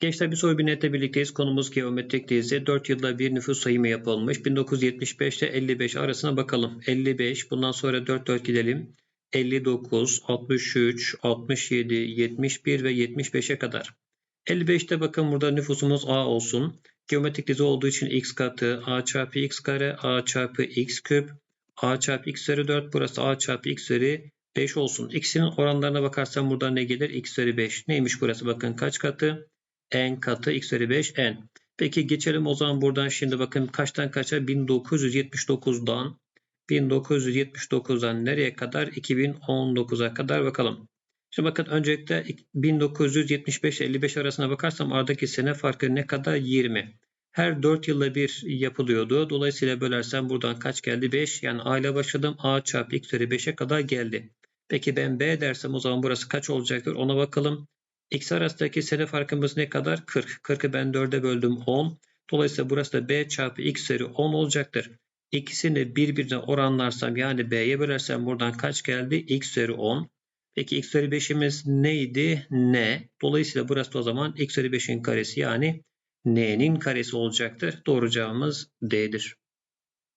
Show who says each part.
Speaker 1: Gençler bir soru bir netle birlikteyiz. Konumuz geometrik dizi. 4 yılda bir nüfus sayımı yapılmış. 1975 ile 55 arasına bakalım. 55 bundan sonra 4 4 gidelim. 59, 63, 67, 71 ve 75'e kadar. 55'te bakın burada nüfusumuz A olsun. Geometrik dizi olduğu için x katı a çarpı x kare a çarpı x küp a çarpı x üzeri 4 burası a çarpı x üzeri 5 olsun. X'in oranlarına bakarsam burada ne gelir? x üzeri 5. Neymiş burası? Bakın kaç katı? N katı x üzeri 5 n. Peki geçelim o zaman buradan şimdi bakın kaçtan kaça? 1979'dan 1979'dan nereye kadar? 2019'a kadar bakalım. Şimdi bakın öncelikle 1975-55 arasına bakarsam aradaki sene farkı ne kadar? 20. Her 4 yılda bir yapılıyordu. Dolayısıyla bölersem buradan kaç geldi? 5. Yani A ile başladım. A çarpı x üzeri 5'e kadar geldi. Peki ben B dersem o zaman burası kaç olacaktır? Ona bakalım. X arasındaki sene farkımız ne kadar? 40. 40'ı ben 4'e böldüm 10. Dolayısıyla burası da B çarpı X üzeri 10 olacaktır. İkisini birbirine oranlarsam yani B'ye bölersem buradan kaç geldi? X üzeri 10. Peki X üzeri 5'imiz neydi? N. Dolayısıyla burası da o zaman X üzeri 5'in karesi yani N'nin karesi olacaktır. Doğru cevabımız D'dir.